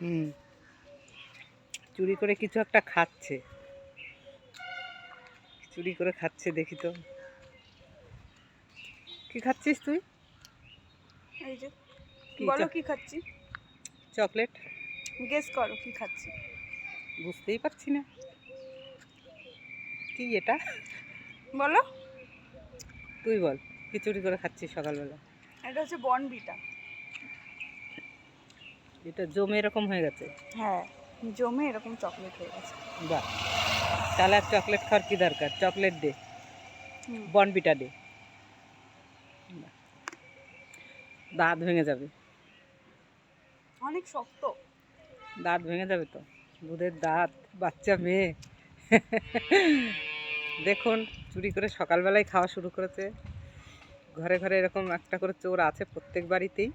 হুম। চুরি করে কিছু একটা খাচ্ছে। চুরি করে খাচ্ছে দেখি তো। কি খাচ্ছিস তুই? এই যে বলো কি খাচ্ছি? চকলেট? গেস করো কি খাচ্ছি। বুঝতেই পারছি না। কি এটা? বলো। তুই বল কি চুরি করে খাচ্ছিস সকালবেলা? এটা হচ্ছে বনবিটা এটা জমে এরকম হয়ে গেছে? হ্যাঁ জমে এরকম চকলেট হয়ে গেছে। বাহ! তাহলে আর চকলেট খাওয়ার কি দরকার? চকলেট দে। বনবিটা দে দাঁত ভেঙে যাবে। অনেক শক্ত। দাঁত ভেঙে যাবে তো? দুধের দাঁত বাচ্চা মেয়ে। দেখুন চুরি করে সকালবেলায় খাওয়া শুরু করেছে। ঘরে ঘরে এরকম একটা করে চোর আছে প্রত্যেক বাড়িতেই।